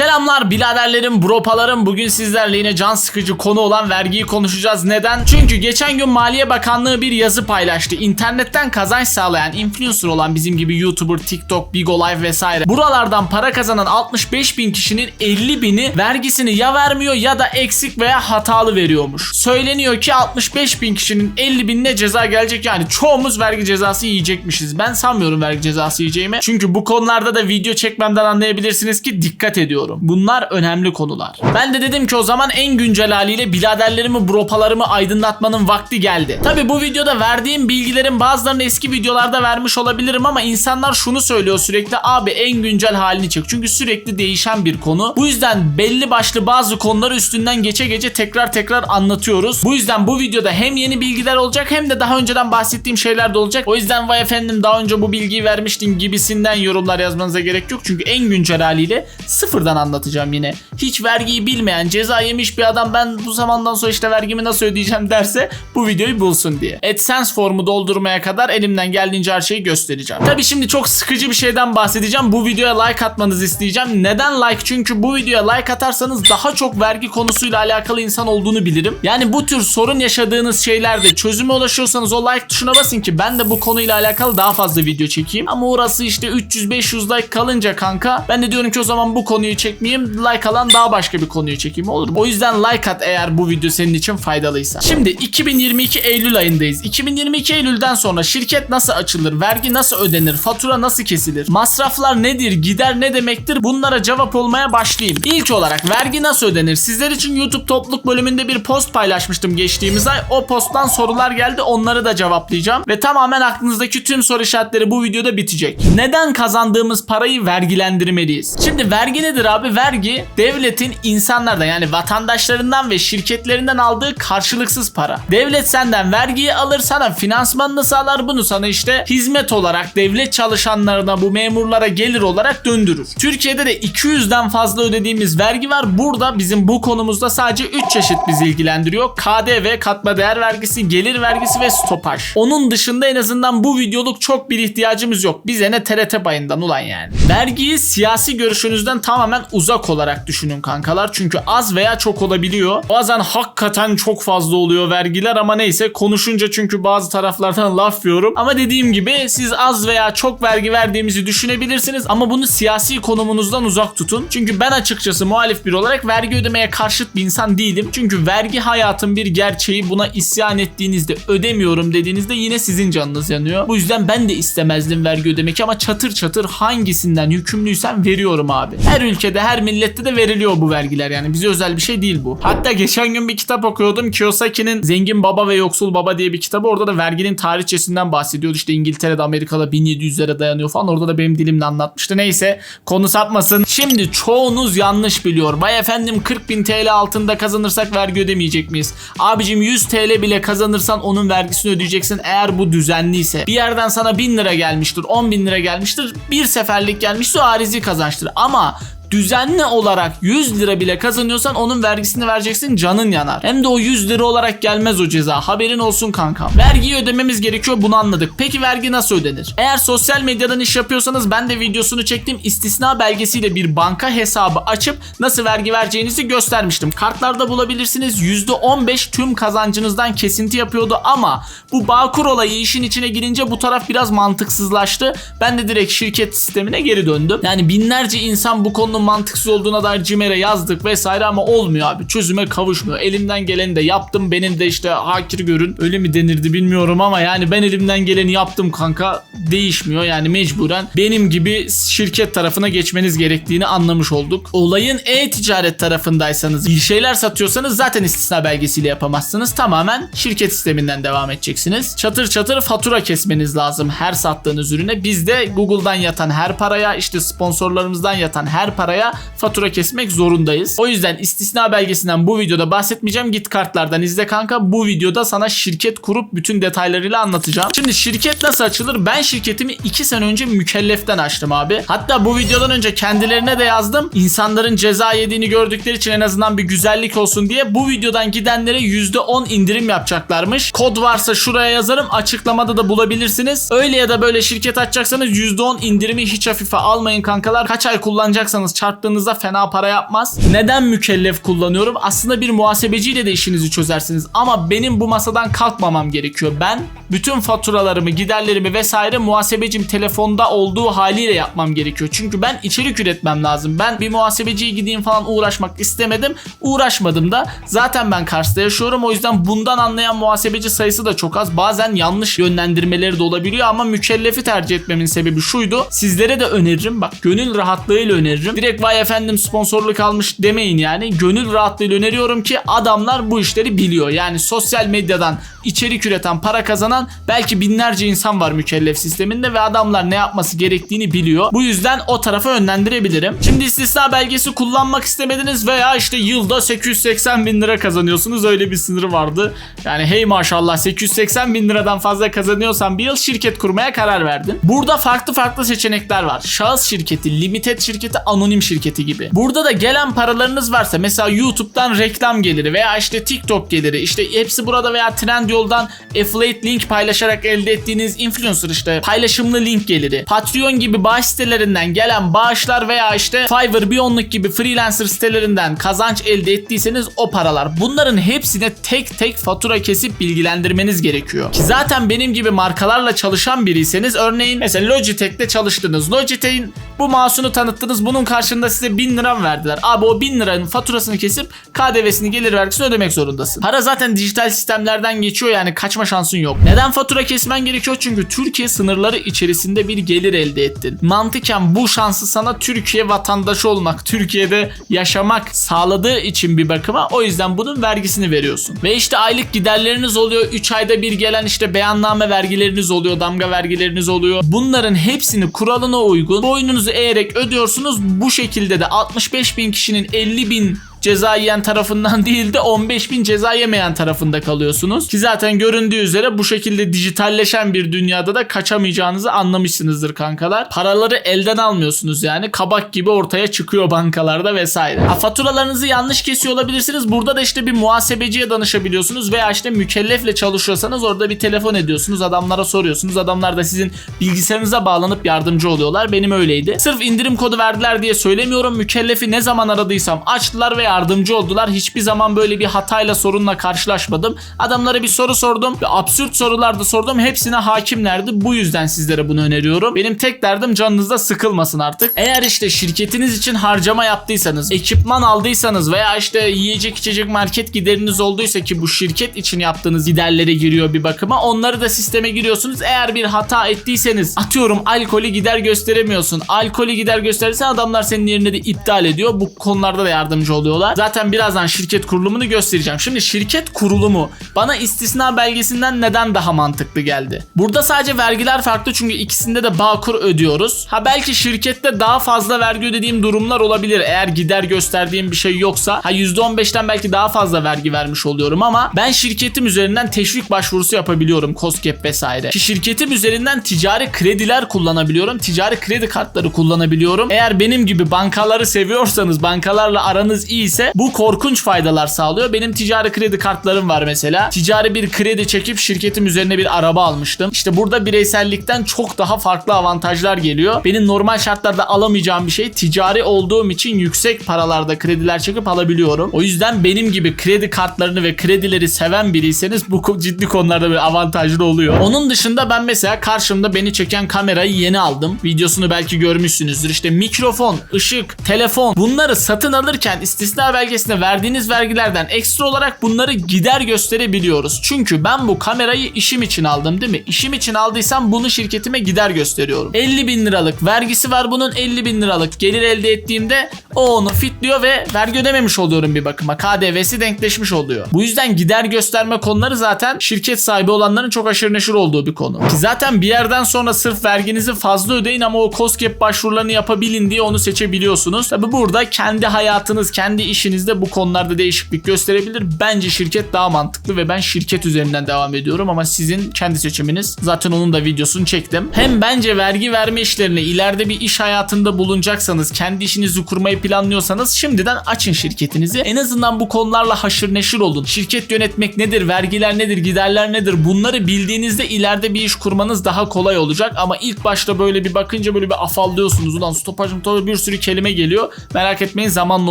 Selamlar biraderlerim, bropalarım. Bugün sizlerle yine can sıkıcı konu olan vergiyi konuşacağız. Neden? Çünkü geçen gün Maliye Bakanlığı bir yazı paylaştı. İnternetten kazanç sağlayan, influencer olan bizim gibi YouTuber, TikTok, Bigo Live vesaire. Buralardan para kazanan 65 bin kişinin 50 bini vergisini ya vermiyor ya da eksik veya hatalı veriyormuş. Söyleniyor ki 65 bin kişinin 50 binine ceza gelecek yani çoğumuz vergi cezası yiyecekmişiz. Ben sanmıyorum vergi cezası yiyeceğimi. Çünkü bu konularda da video çekmemden anlayabilirsiniz ki dikkat ediyorum. Bunlar önemli konular. Ben de dedim ki o zaman en güncel haliyle biraderlerimi, bropalarımı aydınlatmanın vakti geldi. Tabi bu videoda verdiğim bilgilerin bazılarını eski videolarda vermiş olabilirim ama insanlar şunu söylüyor sürekli abi en güncel halini çek. Çünkü sürekli değişen bir konu. Bu yüzden belli başlı bazı konuları üstünden geçe geçe tekrar tekrar anlatıyoruz. Bu yüzden bu videoda hem yeni bilgiler olacak hem de daha önceden bahsettiğim şeyler de olacak. O yüzden vay efendim daha önce bu bilgiyi vermiştin gibisinden yorumlar yazmanıza gerek yok. Çünkü en güncel haliyle sıfırdan anlatacağım yine. Hiç vergiyi bilmeyen ceza yemiş bir adam ben bu zamandan sonra işte vergimi nasıl ödeyeceğim derse bu videoyu bulsun diye. AdSense formu doldurmaya kadar elimden geldiğince her şeyi göstereceğim. Tabi şimdi çok sıkıcı bir şeyden bahsedeceğim. Bu videoya like atmanızı isteyeceğim. Neden like? Çünkü bu videoya like atarsanız daha çok vergi konusuyla alakalı insan olduğunu bilirim. Yani bu tür sorun yaşadığınız şeylerde çözüme ulaşıyorsanız o like tuşuna basın ki ben de bu konuyla alakalı daha fazla video çekeyim. Ama orası işte 300-500 like kalınca kanka ben de diyorum ki o zaman bu konuyu çekmeyeyim. Like alan daha başka bir konuyu çekeyim olur mu? O yüzden like at eğer bu video senin için faydalıysa. Şimdi 2022 Eylül ayındayız. 2022 Eylül'den sonra şirket nasıl açılır? Vergi nasıl ödenir? Fatura nasıl kesilir? Masraflar nedir? Gider ne demektir? Bunlara cevap olmaya başlayayım. İlk olarak vergi nasıl ödenir? Sizler için YouTube topluluk bölümünde bir post paylaşmıştım geçtiğimiz ay. O posttan sorular geldi. Onları da cevaplayacağım. Ve tamamen aklınızdaki tüm soru işaretleri bu videoda bitecek. Neden kazandığımız parayı vergilendirmeliyiz? Şimdi vergi nedir abi? Vergi devletin insanlardan yani vatandaşlarından ve şirketlerinden aldığı karşılıksız para. Devlet senden vergiyi alır sana finansmanını sağlar bunu sana işte hizmet olarak devlet çalışanlarına bu memurlara gelir olarak döndürür. Türkiye'de de 200'den fazla ödediğimiz vergi var. Burada bizim bu konumuzda sadece 3 çeşit bizi ilgilendiriyor. KDV, katma değer vergisi, gelir vergisi ve stopaj. Onun dışında en azından bu videoluk çok bir ihtiyacımız yok. Bize ne TRT payından ulan yani. Vergiyi siyasi görüşünüzden tamamen uzak olarak düşünün kankalar. Çünkü az veya çok olabiliyor. Bazen hakikaten çok fazla oluyor vergiler ama neyse konuşunca çünkü bazı taraflardan laf yiyorum. Ama dediğim gibi siz az veya çok vergi verdiğimizi düşünebilirsiniz ama bunu siyasi konumunuzdan uzak tutun. Çünkü ben açıkçası muhalif bir olarak vergi ödemeye karşıt bir insan değilim. Çünkü vergi hayatın bir gerçeği. Buna isyan ettiğinizde ödemiyorum dediğinizde yine sizin canınız yanıyor. Bu yüzden ben de istemezdim vergi ödemek ama çatır çatır hangisinden yükümlüysem veriyorum abi. Her ülkede her millette de veriliyor bu vergiler yani bize özel bir şey değil bu. Hatta geçen gün bir kitap okuyordum. Kiyosaki'nin Zengin Baba ve Yoksul Baba diye bir kitabı. Orada da verginin tarihçesinden bahsediyordu. İşte İngiltere'de Amerika'da 1700'lere dayanıyor falan. Orada da benim dilimle anlatmıştı. Neyse konu sapmasın. Şimdi çoğunuz yanlış biliyor. Vay efendim 40 bin TL altında kazanırsak vergi ödemeyecek miyiz? Abicim 100 TL bile kazanırsan onun vergisini ödeyeceksin eğer bu düzenliyse. Bir yerden sana 1000 lira gelmiştir, 10 bin lira gelmiştir. Bir seferlik gelmişse o arizi kazançtır. Ama düzenli olarak 100 lira bile kazanıyorsan onun vergisini vereceksin canın yanar. Hem de o 100 lira olarak gelmez o ceza. Haberin olsun kankam. Vergiyi ödememiz gerekiyor bunu anladık. Peki vergi nasıl ödenir? Eğer sosyal medyadan iş yapıyorsanız ben de videosunu çektim. istisna belgesiyle bir banka hesabı açıp nasıl vergi vereceğinizi göstermiştim. Kartlarda bulabilirsiniz. %15 tüm kazancınızdan kesinti yapıyordu ama bu Bağkur olayı işin içine girince bu taraf biraz mantıksızlaştı. Ben de direkt şirket sistemine geri döndüm. Yani binlerce insan bu konunun mantıksız olduğuna dair CİMER'e yazdık vesaire ama olmuyor abi. Çözüme kavuşmuyor. Elimden geleni de yaptım. Benim de işte hakir görün. Öyle mi denirdi bilmiyorum ama yani ben elimden geleni yaptım kanka. Değişmiyor yani mecburen. Benim gibi şirket tarafına geçmeniz gerektiğini anlamış olduk. Olayın e-ticaret tarafındaysanız bir şeyler satıyorsanız zaten istisna belgesiyle yapamazsınız. Tamamen şirket sisteminden devam edeceksiniz. Çatır çatır fatura kesmeniz lazım her sattığınız ürüne. Biz de Google'dan yatan her paraya işte sponsorlarımızdan yatan her paraya fatura kesmek zorundayız. O yüzden istisna belgesinden bu videoda bahsetmeyeceğim. Git kartlardan izle kanka. Bu videoda sana şirket kurup bütün detaylarıyla anlatacağım. Şimdi şirket nasıl açılır? Ben şirketimi 2 sene önce mükelleften açtım abi. Hatta bu videodan önce kendilerine de yazdım. İnsanların ceza yediğini gördükleri için en azından bir güzellik olsun diye bu videodan gidenlere %10 indirim yapacaklarmış. Kod varsa şuraya yazarım. Açıklamada da bulabilirsiniz. Öyle ya da böyle şirket açacaksanız %10 indirimi hiç hafife almayın kankalar. Kaç ay kullanacaksanız çarptığınızda fena para yapmaz. Neden mükellef kullanıyorum? Aslında bir muhasebeciyle de işinizi çözersiniz. Ama benim bu masadan kalkmamam gerekiyor. Ben bütün faturalarımı, giderlerimi vesaire muhasebecim telefonda olduğu haliyle yapmam gerekiyor. Çünkü ben içerik üretmem lazım. Ben bir muhasebeciye gideyim falan uğraşmak istemedim. Uğraşmadım da. Zaten ben Kars'ta yaşıyorum. O yüzden bundan anlayan muhasebeci sayısı da çok az. Bazen yanlış yönlendirmeleri de olabiliyor ama mükellefi tercih etmemin sebebi şuydu. Sizlere de öneririm. Bak gönül rahatlığıyla öneririm. Direkt vay efendim sponsorluk almış demeyin yani. Gönül rahatlığıyla öneriyorum ki adamlar bu işleri biliyor. Yani sosyal medyadan içerik üreten, para kazanan belki binlerce insan var mükellef sisteminde ve adamlar ne yapması gerektiğini biliyor. Bu yüzden o tarafa yönlendirebilirim. Şimdi istisna belgesi kullanmak istemediniz veya işte yılda 880 bin lira kazanıyorsunuz. Öyle bir sınırı vardı. Yani hey maşallah 880 bin liradan fazla kazanıyorsan bir yıl şirket kurmaya karar verdin. Burada farklı farklı seçenekler var. Şahıs şirketi, limited şirketi, anonim şirketi gibi. Burada da gelen paralarınız varsa mesela YouTube'dan reklam geliri veya işte TikTok geliri işte hepsi burada veya Trendyol'dan affiliate link paylaşarak elde ettiğiniz influencer işte paylaşımlı link geliri. Patreon gibi bağış sitelerinden gelen bağışlar veya işte Fiverr, Beyondluk gibi freelancer sitelerinden kazanç elde ettiyseniz o paralar. Bunların hepsine tek tek fatura kesip bilgilendirmeniz gerekiyor. Ki zaten benim gibi markalarla çalışan biriyseniz örneğin mesela Logitech'te çalıştınız. Logitech'in bu mouse'unu tanıttınız. Bunun karşılığında size 1000 lira verdiler? Abi o 1000 liranın faturasını kesip KDV'sini gelir vergisini ödemek zorundasın. Para zaten dijital sistemlerden geçiyor yani kaçma şansın yok. Neden fatura kesmen gerekiyor? Çünkü Türkiye sınırları içerisinde bir gelir elde ettin. Mantıken bu şansı sana Türkiye vatandaşı olmak, Türkiye'de yaşamak sağladığı için bir bakıma o yüzden bunun vergisini veriyorsun. Ve işte aylık giderleriniz oluyor. 3 ayda bir gelen işte beyanname vergileriniz oluyor, damga vergileriniz oluyor. Bunların hepsini kuralına uygun boynunuzu eğerek ödüyorsunuz. Bu şekilde de 65 bin kişinin 50 bin ceza yiyen tarafından değil de 15 bin ceza yemeyen tarafında kalıyorsunuz. Ki zaten göründüğü üzere bu şekilde dijitalleşen bir dünyada da kaçamayacağınızı anlamışsınızdır kankalar. Paraları elden almıyorsunuz yani kabak gibi ortaya çıkıyor bankalarda vesaire. Ha, faturalarınızı yanlış kesiyor olabilirsiniz. Burada da işte bir muhasebeciye danışabiliyorsunuz veya işte mükellefle çalışıyorsanız orada bir telefon ediyorsunuz. Adamlara soruyorsunuz. Adamlar da sizin bilgisayarınıza bağlanıp yardımcı oluyorlar. Benim öyleydi. Sırf indirim kodu verdiler diye söylemiyorum. Mükellefi ne zaman aradıysam açtılar ve yardımcı oldular. Hiçbir zaman böyle bir hatayla sorunla karşılaşmadım. Adamlara bir soru sordum. Ve absürt sorular da sordum. Hepsine hakimlerdi. Bu yüzden sizlere bunu öneriyorum. Benim tek derdim canınızda sıkılmasın artık. Eğer işte şirketiniz için harcama yaptıysanız, ekipman aldıysanız veya işte yiyecek içecek market gideriniz olduysa ki bu şirket için yaptığınız giderlere giriyor bir bakıma. Onları da sisteme giriyorsunuz. Eğer bir hata ettiyseniz atıyorum alkolü gider gösteremiyorsun. Alkolü gider gösterirsen adamlar senin yerine de iptal ediyor. Bu konularda da yardımcı oluyorlar. Zaten birazdan şirket kurulumunu göstereceğim. Şimdi şirket kurulumu bana istisna belgesinden neden daha mantıklı geldi? Burada sadece vergiler farklı çünkü ikisinde de Bağkur ödüyoruz. Ha belki şirkette daha fazla vergi ödediğim durumlar olabilir. Eğer gider gösterdiğim bir şey yoksa ha %15'ten belki daha fazla vergi vermiş oluyorum ama ben şirketim üzerinden teşvik başvurusu yapabiliyorum. COSGAP vesaire. Ki şirketim üzerinden ticari krediler kullanabiliyorum. Ticari kredi kartları kullanabiliyorum. Eğer benim gibi bankaları seviyorsanız, bankalarla aranız iyiyse bu korkunç faydalar sağlıyor. Benim ticari kredi kartlarım var mesela. Ticari bir kredi çekip şirketim üzerine bir araba almıştım. İşte burada bireysellikten çok daha farklı avantajlar geliyor. Benim normal şartlarda alamayacağım bir şey ticari olduğum için yüksek paralarda krediler çekip alabiliyorum. O yüzden benim gibi kredi kartlarını ve kredileri seven biriyseniz bu ciddi konularda bir avantajlı oluyor. Onun dışında ben mesela karşımda beni çeken kamerayı yeni aldım. Videosunu belki görmüşsünüzdür. İşte mikrofon, ışık, telefon bunları satın alırken istisna belgesine verdiğiniz vergilerden ekstra olarak bunları gider gösterebiliyoruz. Çünkü ben bu kamerayı işim için aldım değil mi? İşim için aldıysam bunu şirketime gider gösteriyorum. 50 bin liralık vergisi var bunun 50 bin liralık gelir elde ettiğimde o onu fitliyor ve vergi ödememiş oluyorum bir bakıma. KDV'si denkleşmiş oluyor. Bu yüzden gider gösterme konuları zaten şirket sahibi olanların çok aşırı neşir olduğu bir konu. Ki zaten bir yerden sonra sırf verginizi fazla ödeyin ama o COSGAP başvurularını yapabilin diye onu seçebiliyorsunuz. Tabi burada kendi hayatınız, kendi işinizde bu konularda değişiklik gösterebilir. Bence şirket daha mantıklı ve ben şirket üzerinden devam ediyorum ama sizin kendi seçiminiz. Zaten onun da videosunu çektim. Hem bence vergi verme işlerine ileride bir iş hayatında bulunacaksanız, kendi işinizi kurmayı planlıyorsanız şimdiden açın şirketinizi. En azından bu konularla haşır neşir olun. Şirket yönetmek nedir, vergiler nedir, giderler nedir bunları bildiğinizde ileride bir iş kurmanız daha kolay olacak. Ama ilk başta böyle bir bakınca böyle bir afallıyorsunuz. Ulan stopajım tabii bir sürü kelime geliyor. Merak etmeyin zamanla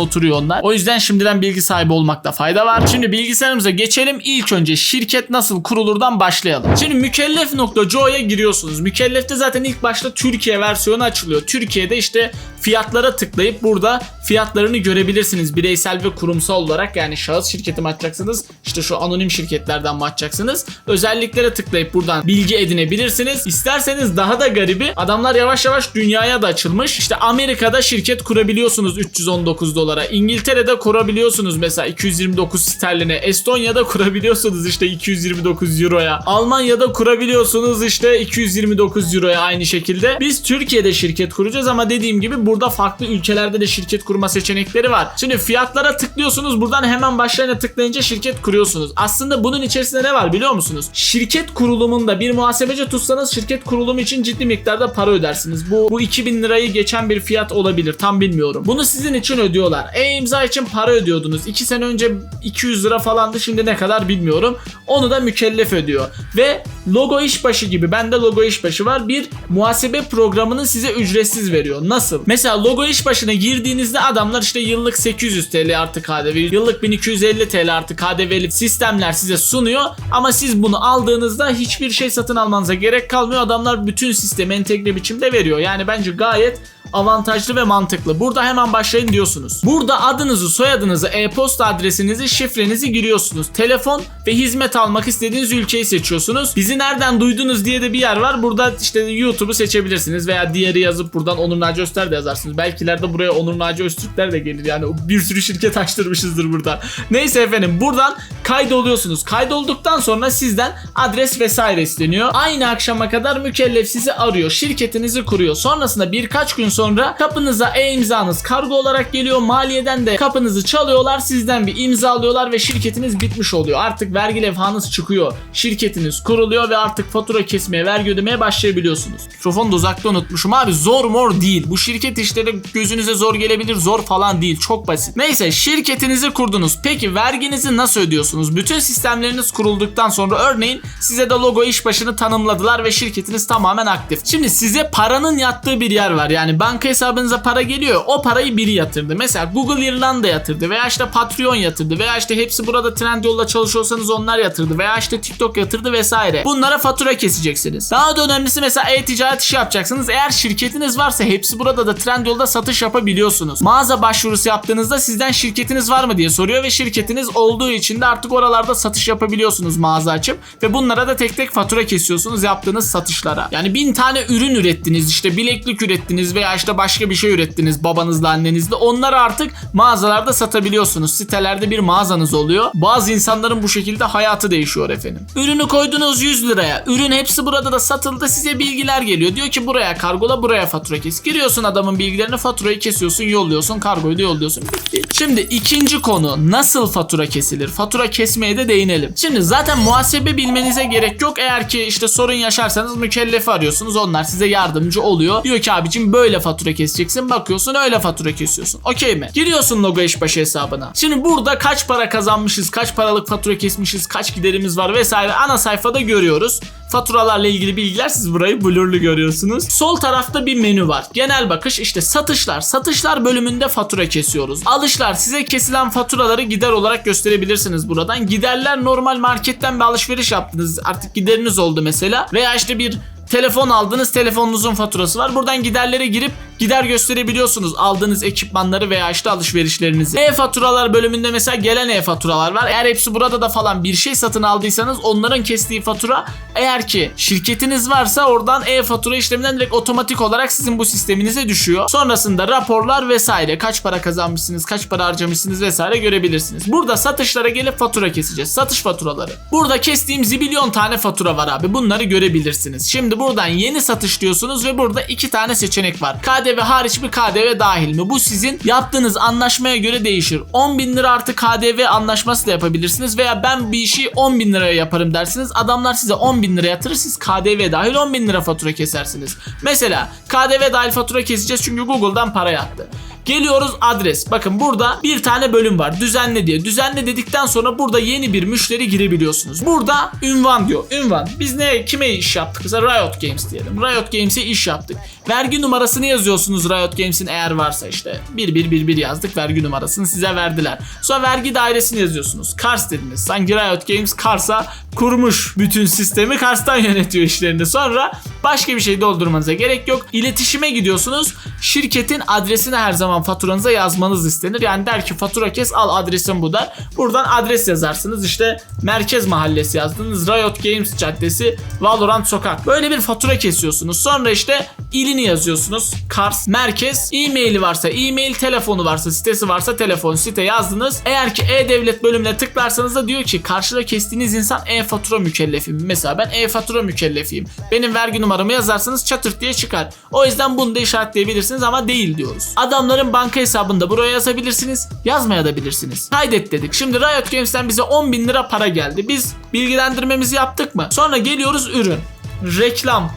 oturuyor onlar. O yüzden şimdiden bilgi sahibi olmakta fayda var. Şimdi bilgisayarımıza geçelim. İlk önce şirket nasıl kurulurdan başlayalım. Şimdi mükellef.co'ya giriyorsunuz. Mükellef'te zaten ilk başta Türkiye versiyonu açılıyor. Türkiye'de işte fiyatlara tıklayıp burada fiyatlarını görebilirsiniz. Bireysel ve kurumsal olarak yani şahıs şirketi mi açacaksınız? İşte şu anonim şirketlerden mi açacaksınız? Özelliklere tıklayıp buradan bilgi edinebilirsiniz. İsterseniz daha da garibi adamlar yavaş yavaş dünyaya da açılmış. İşte Amerika'da şirket kurabiliyorsunuz 319 dolara. İngiltere'de kurabiliyorsunuz mesela 229 sterline. Estonya'da kurabiliyorsunuz işte 229 euroya. Almanya'da kurabiliyorsunuz işte 229 euroya aynı şekilde. Biz Türkiye'de şirket kuracağız ama dediğim gibi burada farklı ülkelerde de şirket kurma seçenekleri var. Şimdi fiyatlara tıklıyorsunuz. Buradan hemen başlarına tıklayınca şirket kuruyorsunuz. Aslında bunun içerisinde ne var biliyor musunuz? Şirket kurulumunda bir muhasebeci tutsanız şirket kurulumu için ciddi miktarda para ödersiniz. Bu, bu 2000 lirayı geçen bir fiyat olabilir. Tam bilmiyorum. Bunu sizin için ödüyorlar. E-imza için para ödüyordunuz. 2 sene önce 200 lira falandı. Şimdi ne kadar bilmiyorum. Onu da mükellef ödüyor. Ve logo işbaşı gibi bende logo işbaşı var. Bir muhasebe programını size ücretsiz veriyor. Nasıl? Mesela logo işbaşına girdiğinizde adamlar işte yıllık 800 TL artı KDV, yıllık 1250 TL artı KDV'li sistemler size sunuyor. Ama siz bunu aldığınızda hiçbir şey satın almanıza gerek kalmıyor. Adamlar bütün sistemi entegre biçimde veriyor. Yani bence gayet avantajlı ve mantıklı. Burada hemen başlayın diyorsunuz. Burada adınızı, soyadınızı, e-posta adresinizi, şifrenizi giriyorsunuz. Telefon ve hizmet almak istediğiniz ülkeyi seçiyorsunuz. Bizi nereden duydunuz diye de bir yer var. Burada işte YouTube'u seçebilirsiniz veya diğeri yazıp buradan Onur Naci Öztürk de yazarsınız. Belkilerde buraya Onur Naci Öztürkler de gelir. Yani bir sürü şirket açtırmışızdır burada. Neyse efendim buradan kaydoluyorsunuz. Kaydolduktan sonra sizden adres vesaire isteniyor. Aynı akşama kadar mükellef sizi arıyor. Şirketinizi kuruyor. Sonrasında birkaç gün sonra kapınıza e-imzanız kargo olarak geliyor. Maliyeden de kapınızı çalıyorlar. Sizden bir imza alıyorlar ve şirketiniz bitmiş oluyor. Artık vergi levhanız çıkıyor. Şirketiniz kuruluyor ve artık fatura kesmeye, vergi ödemeye başlayabiliyorsunuz. Mikrofonu da uzakta unutmuşum abi. Zor mor değil. Bu şirket işleri gözünüze zor gelebilir. Zor falan değil. Çok basit. Neyse şirketinizi kurdunuz. Peki verginizi nasıl ödüyorsunuz? Bütün sistemleriniz kurulduktan sonra örneğin size de logo iş başını tanımladılar ve şirketiniz tamamen aktif. Şimdi size paranın yattığı bir yer var. Yani banka hesabınıza para geliyor. O parayı biri yatırdı. Mesela Google İrlanda yatırdı veya işte Patreon yatırdı veya işte hepsi burada Trendyol'da çalışıyorsanız onlar yatırdı veya işte TikTok yatırdı vesaire. Bunlara fatura keseceksiniz. Daha da önemlisi mesela e-ticaret işi yapacaksınız. Eğer şirketiniz varsa hepsi burada da Trendyol'da satış yapabiliyorsunuz. Mağaza başvurusu yaptığınızda sizden şirketiniz var mı diye soruyor ve şirketiniz olduğu için de artık oralarda satış yapabiliyorsunuz mağaza açıp ve bunlara da tek tek fatura kesiyorsunuz yaptığınız satışlara. Yani bin tane ürün ürettiniz işte bileklik ürettiniz veya işte başka bir şey ürettiniz babanızla annenizle onları artık mağazalarda satabiliyorsunuz. Sitelerde bir mağazanız oluyor. Bazı insanların bu şekilde hayatı değişiyor efendim. Ürünü koydunuz 100 liraya. Ürün hepsi burada da satıldı size bilgiler geliyor. Diyor ki buraya kargola buraya fatura kes. Giriyorsun adamın bilgilerini faturayı kesiyorsun yolluyorsun kargoyu da yolluyorsun. Şimdi ikinci konu nasıl fatura kesilir? Fatura kesmeye de değinelim. Şimdi zaten muhasebe bilmenize gerek yok. Eğer ki işte sorun yaşarsanız mükellefi arıyorsunuz. Onlar size yardımcı oluyor. Diyor ki abicim böyle fatura keseceksin. Bakıyorsun öyle fatura kesiyorsun. Okey mi? Giriyorsun logo işbaşı hesabına. Şimdi burada kaç para kazanmışız, kaç paralık fatura kesmişiz, kaç giderimiz var vesaire ana sayfada görüyoruz. Faturalarla ilgili bilgiler siz burayı blurlu görüyorsunuz. Sol tarafta bir menü var. Genel bakış işte satışlar. Satışlar bölümünde fatura kesiyoruz. Alışlar size kesilen faturaları gider olarak gösterebilirsiniz buradan. Giderler normal marketten bir alışveriş yaptınız. Artık gideriniz oldu mesela. Veya işte bir telefon aldınız telefonunuzun faturası var. Buradan giderlere girip gider gösterebiliyorsunuz aldığınız ekipmanları veya işte alışverişlerinizi. E-faturalar bölümünde mesela gelen e-faturalar var. Eğer hepsi burada da falan bir şey satın aldıysanız onların kestiği fatura eğer ki şirketiniz varsa oradan e-fatura işleminden direkt otomatik olarak sizin bu sisteminize düşüyor. Sonrasında raporlar vesaire kaç para kazanmışsınız, kaç para harcamışsınız vesaire görebilirsiniz. Burada satışlara gelip fatura keseceğiz. Satış faturaları. Burada kestiğim zibilyon tane fatura var abi. Bunları görebilirsiniz. Şimdi buradan yeni satış diyorsunuz ve burada iki tane seçenek var. KDV hariç bir KDV dahil mi? Bu sizin yaptığınız anlaşmaya göre değişir. 10 bin lira artı KDV anlaşması da yapabilirsiniz veya ben bir işi 10 bin liraya yaparım dersiniz. Adamlar size 10 bin lira yatırır siz KDV dahil 10 bin lira fatura kesersiniz. Mesela KDV dahil fatura keseceğiz çünkü Google'dan para yattı. Geliyoruz adres. Bakın burada bir tane bölüm var. Düzenle diye. Düzenle dedikten sonra burada yeni bir müşteri girebiliyorsunuz. Burada ünvan diyor. Ünvan. Biz ne kime iş yaptık? Mesela Riot Games diyelim. Riot Games'e iş yaptık. Vergi numarasını yazıyorsunuz Riot Games'in eğer varsa işte. 1111 yazdık vergi numarasını size verdiler. Sonra vergi dairesini yazıyorsunuz. Kars dediniz. Sanki Riot Games Kars'a kurmuş bütün sistemi. Kars'tan yönetiyor işlerini. Sonra başka bir şey doldurmanıza gerek yok. İletişime gidiyorsunuz. Şirketin adresini her zaman faturanıza yazmanız istenir. Yani der ki fatura kes al adresim bu der. Buradan adres yazarsınız. İşte Merkez Mahallesi yazdınız. Riot Games Caddesi, Valorant Sokak. Böyle bir fatura kesiyorsunuz. Sonra işte ilini yazıyorsunuz. Kars, merkez, e-maili varsa e-mail, telefonu varsa, sitesi varsa telefon, site yazdınız. Eğer ki e-devlet bölümüne tıklarsanız da diyor ki karşıda kestiğiniz insan e-fatura mükellefi? Mesela ben e-fatura mükellefiyim. Benim vergi numaramı yazarsanız çatırt diye çıkar. O yüzden bunu da işaretleyebilirsiniz ama değil diyoruz. Adamların banka hesabını da buraya yazabilirsiniz. Yazmaya da bilirsiniz. Kaydet dedik. Şimdi Riot Games'ten bize 10 bin lira para geldi. Biz bilgilendirmemizi yaptık mı? Sonra geliyoruz ürün. Reklam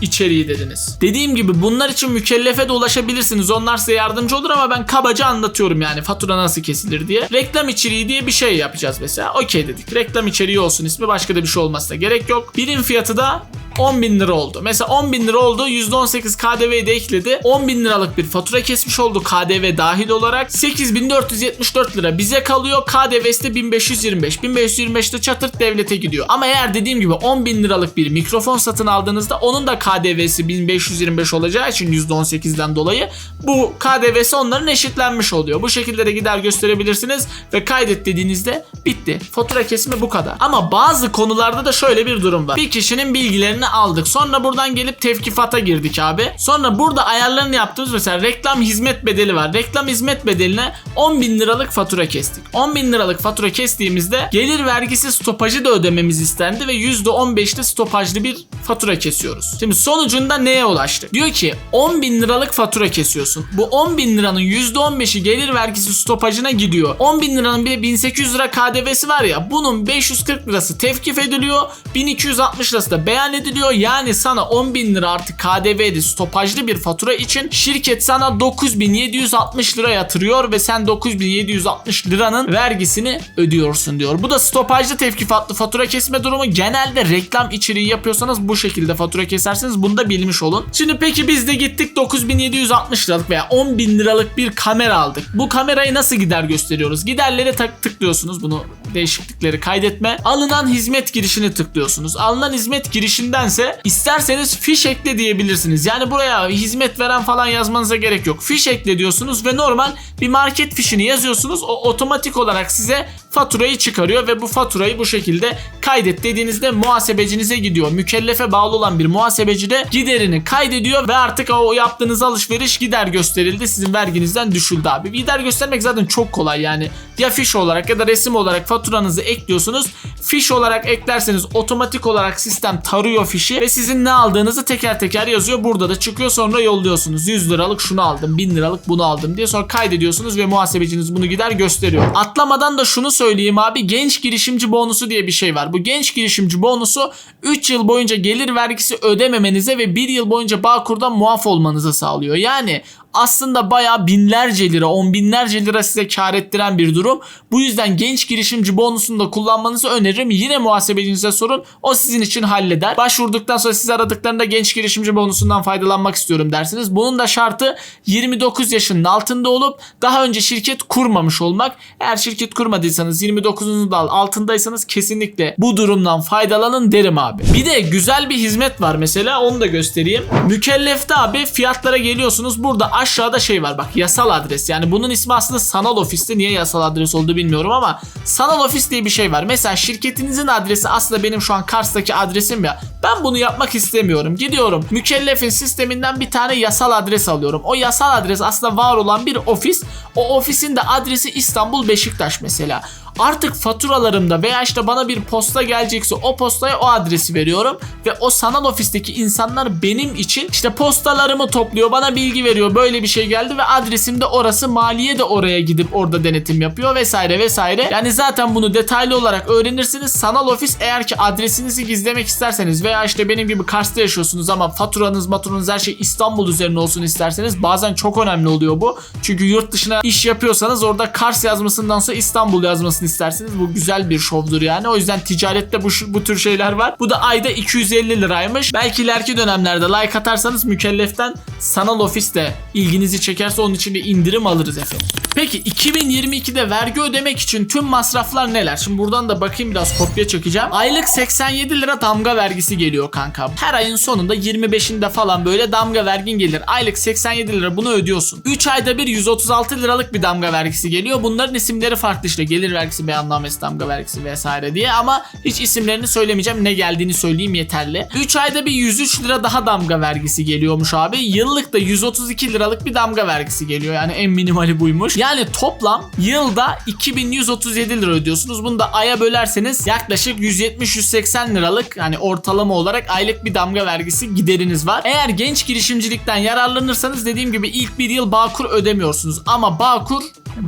içeriği dediniz. Dediğim gibi bunlar için mükellefe de ulaşabilirsiniz. Onlar size yardımcı olur ama ben kabaca anlatıyorum yani fatura nasıl kesilir diye. Reklam içeriği diye bir şey yapacağız mesela. Okey dedik. Reklam içeriği olsun ismi başka da bir şey olmasına gerek yok. Birim fiyatı da 10 bin lira oldu. Mesela 10 bin lira oldu. %18 KDV'yi de ekledi. 10 bin liralık bir fatura kesmiş oldu KDV dahil olarak. 8474 lira bize kalıyor. KDV'si de 1525. 1525 de çatırt devlete gidiyor. Ama eğer dediğim gibi 10 bin liralık bir mikrofon satın aldığınızda onun da KDV'si 1525 olacağı için %18'den dolayı bu KDV'si onların eşitlenmiş oluyor. Bu şekilde de gider gösterebilirsiniz ve kaydet dediğinizde bitti. Fatura kesimi bu kadar. Ama bazı konularda da şöyle bir durum var. Bir kişinin bilgilerini aldık. Sonra buradan gelip tevkifata girdik abi. Sonra burada ayarlarını yaptığımız mesela reklam hizmet bedeli var. Reklam hizmet bedeline 10 bin liralık fatura kestik. 10 bin liralık fatura kestiğimizde gelir vergisi stopajı da ödememiz istendi ve %15'te stopajlı bir fatura kesiyoruz. Şimdi sonucunda neye ulaştık? Diyor ki 10 bin liralık fatura kesiyorsun. Bu 10 bin liranın %15'i gelir vergisi stopajına gidiyor. 10 bin liranın bir de 1800 lira KDV'si var ya bunun 540 lirası tevkif ediliyor. 1260 lirası da beyan ediliyor. Yani sana 10 bin lira artı KDV'de stopajlı bir fatura için şirket sana 9760 lira yatırıyor ve sen 9760 liranın vergisini ödüyorsun diyor. Bu da stopajlı tevkifatlı fatura kesme durumu. Genelde reklam içeriği yapıyorsanız bu şekilde fatura kesersiniz. Bunu da bilmiş olun. Şimdi peki biz de gittik 9760 liralık veya 10 bin liralık bir kamera aldık. Bu kamerayı nasıl gider gösteriyoruz? Giderlere tak tıklıyorsunuz bunu değişiklikleri kaydetme. Alınan hizmet girişini tıklıyorsunuz. Alınan hizmet girişindense isterseniz fiş ekle diyebilirsiniz. Yani buraya hizmet veren falan yazmanıza gerek yok. Fiş ekle diyorsunuz ve normal bir market fişini yazıyorsunuz. O otomatik olarak size faturayı çıkarıyor ve bu faturayı bu şekilde kaydet dediğinizde muhasebecinize gidiyor. Mükellefe bağlı olan bir muhasebeci de giderini kaydediyor ve artık o yaptığınız alışveriş gider gösterildi. Sizin verginizden düşüldü abi. Gider göstermek zaten çok kolay yani. Ya fiş olarak ya da resim olarak faturanızı ekliyorsunuz. Fiş olarak eklerseniz otomatik olarak sistem tarıyor fişi ve sizin ne aldığınızı teker teker yazıyor. Burada da çıkıyor sonra yolluyorsunuz. 100 liralık şunu aldım, 1000 liralık bunu aldım diye sonra kaydediyorsunuz ve muhasebeciniz bunu gider gösteriyor. Atlamadan da şunu söyleyeyim abi genç girişimci bonusu diye bir şey var. Bu genç girişimci bonusu 3 yıl boyunca gelir vergisi ödememenize ve 1 yıl boyunca Bağkur'dan muaf olmanızı sağlıyor. Yani aslında bayağı binlerce lira, on binlerce lira size kar ettiren bir durum. Bu yüzden genç girişimci bonusunu da kullanmanızı öneririm. Yine muhasebecinize sorun. O sizin için halleder. Başvurduktan sonra sizi aradıklarında genç girişimci bonusundan faydalanmak istiyorum dersiniz. Bunun da şartı 29 yaşının altında olup daha önce şirket kurmamış olmak. Eğer şirket kurmadıysanız 29'unun da altındaysanız kesinlikle bu durumdan faydalanın derim abi. Bir de güzel bir hizmet var mesela onu da göstereyim. Mükellefte abi fiyatlara geliyorsunuz. Burada aşağıda şey var bak yasal adres. Yani bunun ismi aslında sanal ofiste. Niye yasal adres oldu bilmiyorum ama sanal ofis diye bir şey var. Mesela şirketinizin adresi aslında benim şu an Kars'taki adresim ya. Ben bunu yapmak istemiyorum. Gidiyorum mükellefin sisteminden bir tane yasal adres alıyorum. O yasal adres aslında var olan bir ofis. O ofisin de adresi İstanbul Beşiktaş mesela. Artık faturalarımda veya işte bana bir posta gelecekse o postaya o adresi veriyorum ve o sanal ofisteki insanlar benim için işte postalarımı topluyor, bana bilgi veriyor. Böyle bir şey geldi ve adresim de orası. Maliye de oraya gidip orada denetim yapıyor vesaire vesaire. Yani zaten bunu detaylı olarak öğrenirsiniz. Sanal ofis eğer ki adresinizi gizlemek isterseniz veya işte benim gibi Kars'ta yaşıyorsunuz ama faturanız, maturanız her şey İstanbul üzerine olsun isterseniz bazen çok önemli oluyor bu. Çünkü yurt dışına iş yapıyorsanız orada Kars yazmasından sonra İstanbul yazmasını isterseniz bu güzel bir şovdur yani. O yüzden ticarette bu, bu tür şeyler var. Bu da ayda 250 liraymış. Belki ileriki dönemlerde like atarsanız mükelleften sanal ofiste ilginizi çekerse onun için de indirim alırız efendim. Peki 2022'de vergi ödemek için tüm masraflar neler? Şimdi buradan da bakayım biraz kopya çekeceğim. Aylık 87 lira damga vergisi geliyor kanka. Her ayın sonunda 25'inde falan böyle damga vergin gelir. Aylık 87 lira bunu ödüyorsun. 3 ayda bir 136 liralık bir damga vergisi geliyor. Bunların isimleri farklı işte gelir vergisi, beyannamesi, damga vergisi vesaire diye ama hiç isimlerini söylemeyeceğim. Ne geldiğini söyleyeyim yeterli. 3 ayda bir 103 lira daha damga vergisi geliyormuş abi. Yıllık da 132 liralık bir damga vergisi geliyor. Yani en minimali buymuş. Yani toplam yılda 2137 lira ödüyorsunuz. Bunu da aya bölerseniz yaklaşık 170-180 liralık yani ortalama olarak aylık bir damga vergisi gideriniz var. Eğer genç girişimcilikten yararlanırsanız dediğim gibi ilk bir yıl Bağkur ödemiyorsunuz. Ama Bağkur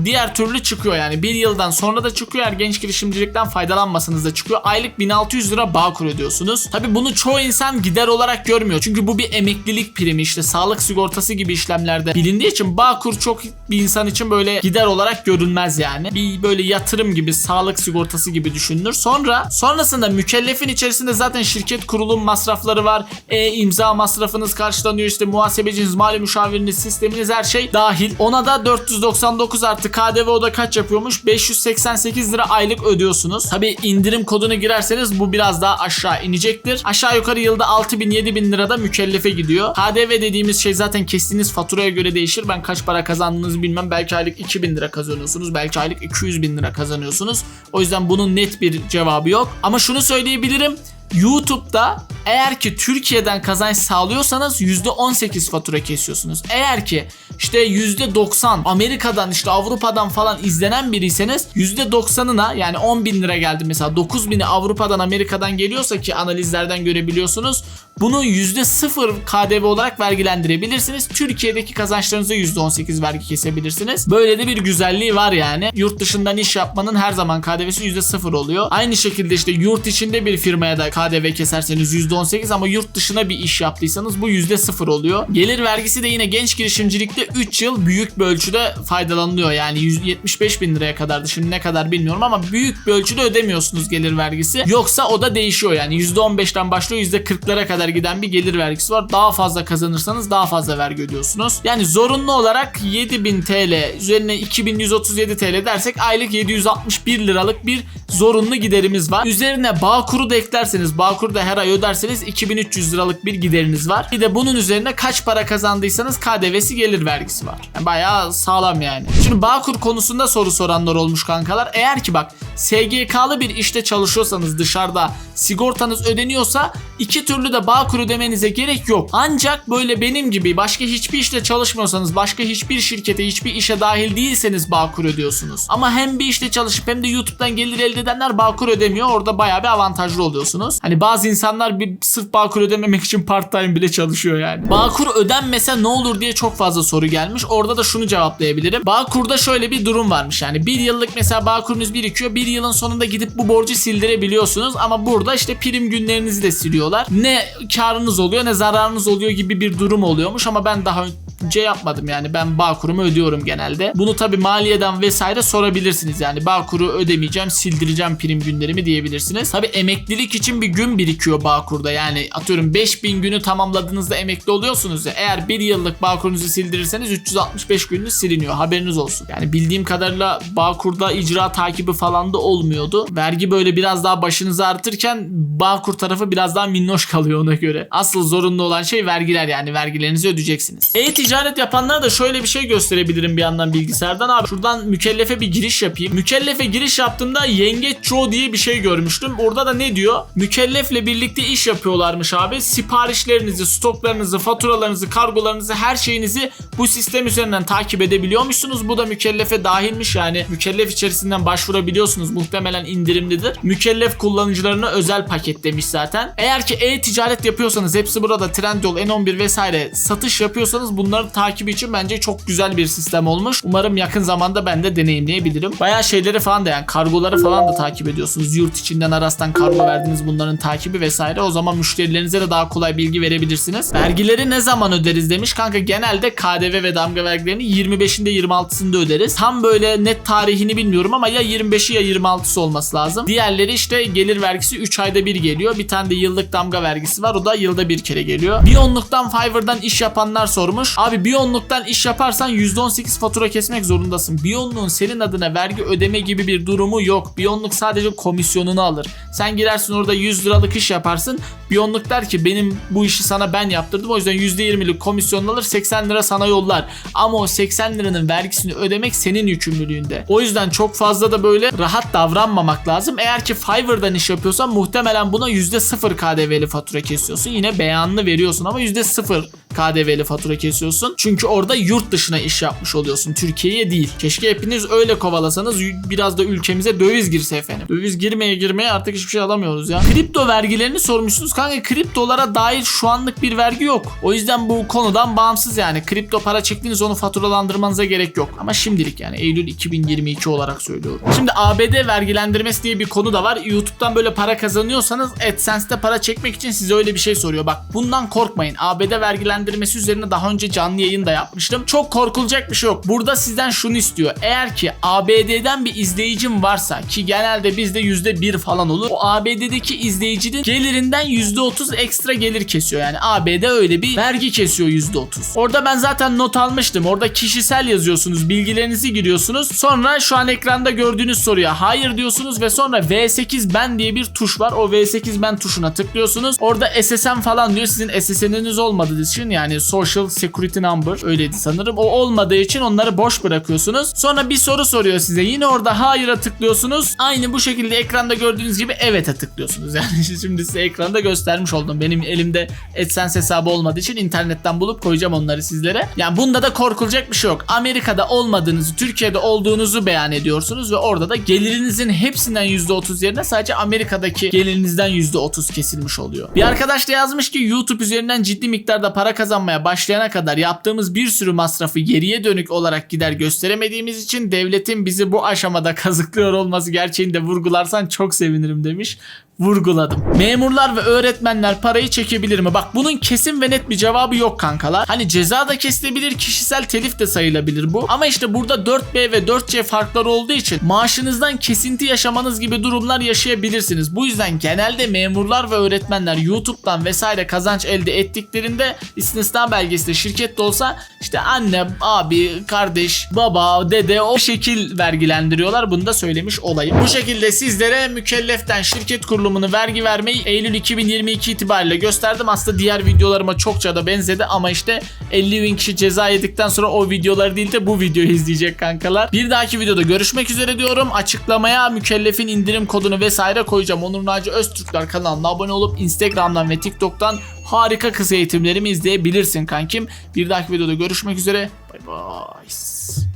diğer türlü çıkıyor yani. Bir yıldan sonra da çıkıyor. Eğer genç girişimcilikten faydalanmasanız da çıkıyor. Aylık 1600 lira Bağkur ödüyorsunuz. Tabi bunu çoğu insan gider olarak görmüyor. Çünkü bu bir emeklilik primi işte. Sağlık sigortası gibi işlemlerde bilindiği için Bağkur çok bir insan için böyle gider olarak görülmez yani. Bir böyle yatırım gibi sağlık sigortası gibi düşünülür. Sonra sonrasında mükellefin içerisinde zaten şirket kurulum masrafları var. E, imza masrafınız karşılanıyor işte. Muhasebeciniz mali müşaviriniz sisteminiz her şey dahil. Ona da 499 artı KDV o da kaç yapıyormuş? 588 lira aylık ödüyorsunuz. Tabi indirim kodunu girerseniz bu biraz daha aşağı inecektir. Aşağı yukarı yılda 6000 7000 lira da mükellefe gidiyor. KDV dediğimiz şey zaten kestiğiniz faturaya göre değişir. Ben kaç para kazandığınızı bilmem. Belki aylık 2000 lira kazanıyorsunuz. Belki aylık 200 bin lira kazanıyorsunuz. O yüzden bunun net bir cevabı yok. Ama şunu söyleyebilirim. YouTube'da eğer ki Türkiye'den kazanç sağlıyorsanız %18 fatura kesiyorsunuz. Eğer ki işte %90 Amerika'dan işte Avrupa'dan falan izlenen biriyseniz %90'ına yani 10 bin lira geldi mesela 9 bini Avrupa'dan Amerika'dan geliyorsa ki analizlerden görebiliyorsunuz bunu %0 KDV olarak vergilendirebilirsiniz. Türkiye'deki kazançlarınıza %18 vergi kesebilirsiniz. Böyle de bir güzelliği var yani. Yurt dışından iş yapmanın her zaman KDV'si %0 oluyor. Aynı şekilde işte yurt içinde bir firmaya da KDV keserseniz %18 ama yurt dışına bir iş yaptıysanız bu %0 oluyor. Gelir vergisi de yine genç girişimcilikte 3 yıl büyük bir ölçüde faydalanılıyor. Yani 175 bin liraya kadardı. Şimdi ne kadar bilmiyorum ama büyük bir ölçüde ödemiyorsunuz gelir vergisi. Yoksa o da değişiyor yani %15'ten başlıyor %40'lara kadar giden bir gelir vergisi var. Daha fazla kazanırsanız daha fazla vergi ödüyorsunuz. Yani zorunlu olarak 7000 TL üzerine 2137 TL dersek aylık 761 liralık bir zorunlu giderimiz var. Üzerine Bağkur'u da eklerseniz Bağkur'u da her ay öderseniz 2300 liralık bir gideriniz var. Bir de bunun üzerine kaç para kazandıysanız KDV'si gelir vergisi var. Yani bayağı sağlam yani. Şimdi Bağkur konusunda soru soranlar olmuş kankalar. Eğer ki bak SGK'lı bir işte çalışıyorsanız dışarıda sigortanız ödeniyorsa iki türlü de Bağkur ödemenize gerek yok. Ancak böyle benim gibi başka hiçbir işte çalışmıyorsanız, başka hiçbir şirkete, hiçbir işe dahil değilseniz Bağkur ödüyorsunuz. Ama hem bir işte çalışıp hem de YouTube'dan gelir elde edenler Bağkur ödemiyor. Orada bayağı bir avantajlı oluyorsunuz. Hani bazı insanlar bir sırf Bağkur ödememek için part time bile çalışıyor yani. Bağkur ödenmese ne olur diye çok fazla soru gelmiş. Orada da şunu cevaplayabilirim. Bağkur'da şöyle bir durum varmış yani. Bir yıllık mesela Bağkur'unuz birikiyor. Bir yılın sonunda gidip bu borcu sildirebiliyorsunuz. Ama burada işte prim günlerinizi de siliyorlar. Ne karınız oluyor ne zararınız oluyor gibi bir durum oluyormuş ama ben daha önce yapmadım yani ben Bağkur'umu ödüyorum genelde. Bunu tabi maliyeden vesaire sorabilirsiniz yani Bağkur'u ödemeyeceğim sildireceğim prim günlerimi diyebilirsiniz. Tabi emeklilik için bir gün birikiyor Bağkur'da yani atıyorum 5000 günü tamamladığınızda emekli oluyorsunuz ya eğer bir yıllık Bağkur'unuzu sildirirseniz 365 gününüz siliniyor haberiniz olsun. Yani bildiğim kadarıyla Bağkur'da icra takibi falan da olmuyordu. Vergi böyle biraz daha başınızı artırken Bağkur tarafı biraz daha minnoş kalıyor ona göre. Asıl zorunlu olan şey vergiler yani vergilerinizi ödeyeceksiniz. E-ticaret E-ticaret yapanlara da şöyle bir şey gösterebilirim bir yandan bilgisayardan abi. Şuradan mükellefe bir giriş yapayım. Mükellefe giriş yaptığımda Yengeç Joe diye bir şey görmüştüm. Orada da ne diyor? Mükellefle birlikte iş yapıyorlarmış abi. Siparişlerinizi, stoklarınızı, faturalarınızı, kargolarınızı, her şeyinizi bu sistem üzerinden takip edebiliyormuşsunuz. Bu da mükellefe dahilmiş yani. Mükellef içerisinden başvurabiliyorsunuz. Muhtemelen indirimlidir. Mükellef kullanıcılarına özel paket demiş zaten. Eğer ki e-ticaret yapıyorsanız hepsi burada Trendyol, N11 vesaire satış yapıyorsanız bunların takibi için bence çok güzel bir sistem olmuş. Umarım yakın zamanda ben de deneyimleyebilirim. Bayağı şeyleri falan da yani kargoları falan da takip ediyorsunuz. Yurt içinden Aras'tan kargo verdiniz bunların takibi vesaire. O zaman müşterilerinize de daha kolay bilgi verebilirsiniz. Vergileri ne zaman öderiz demiş. Kanka genelde KDV ve damga vergilerini 25'inde 26'sında öderiz. Tam böyle net tarihini bilmiyorum ama ya 25'i ya 26'sı olması lazım. Diğerleri işte gelir vergisi 3 ayda bir geliyor. Bir tane de yıllık damga vergisi var. O da yılda bir kere geliyor. Bir onluktan Fiverr'dan iş yapanlar sormuş. Abi bir onluktan iş yaparsan %18 fatura kesmek zorundasın. Bir onluğun senin adına vergi ödeme gibi bir durumu yok. Bir onluk sadece komisyonunu alır. Sen girersin orada 100 liralık iş yaparsın. Bir onluk der ki benim bu işi sana ben yaptırdım. O yüzden %20'lik komisyon alır 80 lira sana yollar. Ama o 80 liranın vergisini ödemek senin yükümlülüğünde. O yüzden çok fazla da böyle rahat davranmamak lazım. Eğer ki Fiverr'dan iş yapıyorsan muhtemelen buna %0 KDV'li fatura kesiyorsun. Yine beyanını veriyorsun ama %0 KDV'li fatura kesiyorsun. Çünkü orada yurt dışına iş yapmış oluyorsun. Türkiye'ye değil. Keşke hepiniz öyle kovalasanız biraz da ülkemize döviz girse efendim. Döviz girmeye girmeye artık hiçbir şey alamıyoruz ya. Kripto vergilerini sormuşsunuz. Kanka kriptolara dair şu anlık bir vergi yok. O yüzden bu konudan bağımsız yani. Kripto para çektiğiniz onu faturalandırmanıza gerek yok. Ama şimdilik yani Eylül 2022 olarak söylüyorum. Şimdi ABD vergilendirmesi diye bir konu da var. YouTube'dan böyle para kazanıyorsanız AdSense'de para çekmek için size öyle bir şey soruyor. Bak bundan korkmayın. ABD vergilendirmesi üzerine daha önce canlı yayın da yapmıştım. Çok korkulacak bir şey yok. Burada sizden şunu istiyor. Eğer ki ABD'den bir izleyicim varsa ki genelde bizde %1 falan olur. O ABD'deki izleyicinin gelirinden %30 ekstra gelir kesiyor. Yani ABD öyle bir vergi kesiyor %30. Orada ben zaten not almıştım. Orada kişisel yazıyorsunuz. Bilgilerinizi giriyorsunuz. Sonra şu an ekranda gördüğünüz soruya hayır diyorsunuz ve sonra V8 ben diye bir tuş var. O V8 ben tuşuna tıklıyorsunuz. Orada SSN falan diyor. Sizin SSN'iniz olmadığı için yani Social Security Number öyleydi sanırım. O olmadığı için onları boş bırakıyorsunuz. Sonra bir soru soruyor size. Yine orada hayır'a tıklıyorsunuz. Aynı bu şekilde ekranda gördüğünüz gibi evet'e tıklıyorsunuz. Yani şimdi size ekranda göstermiş oldum. Benim elimde AdSense hesabı olmadığı için internetten bulup koyacağım onları sizlere. Yani bunda da korkulacak bir şey yok. Amerika'da olmadığınızı, Türkiye'de olduğunuzu beyan ediyorsunuz ve orada da gelirinizin hepsinden %30 yerine sadece Amerika'daki gelirinizden %30 kesilmiş oluyor. Bir arkadaş da yazmış ki YouTube üzerinden ciddi miktarda para kazanmaya başlayana kadar yaptığımız bir sürü masrafı geriye dönük olarak gider gösteremediğimiz için devletin bizi bu aşamada kazıklıyor olması gerçeğini de vurgularsan çok sevinirim demiş vurguladım. Memurlar ve öğretmenler parayı çekebilir mi? Bak bunun kesin ve net bir cevabı yok kankalar. Hani ceza da kesilebilir, kişisel telif de sayılabilir bu. Ama işte burada 4B ve 4C farkları olduğu için maaşınızdan kesinti yaşamanız gibi durumlar yaşayabilirsiniz. Bu yüzden genelde memurlar ve öğretmenler YouTube'dan vesaire kazanç elde ettiklerinde istisna belgesi de şirket de olsa işte anne, abi, kardeş, baba, dede o şekil vergilendiriyorlar. Bunu da söylemiş olayım. Bu şekilde sizlere mükelleften şirket kurulumunu vergi vermeyi Eylül 2022 itibariyle gösterdim. Aslında diğer videolarıma çokça da benzedi ama işte 50 bin kişi ceza yedikten sonra o videoları değil de bu videoyu izleyecek kankalar. Bir dahaki videoda görüşmek üzere diyorum. Açıklamaya mükellefin indirim kodunu vesaire koyacağım. Onur Naci Öztürkler kanalına abone olup Instagram'dan ve TikTok'tan harika kız eğitimlerimi izleyebilirsin kankim. Bir dahaki videoda görüşmek üzere. Bay bay.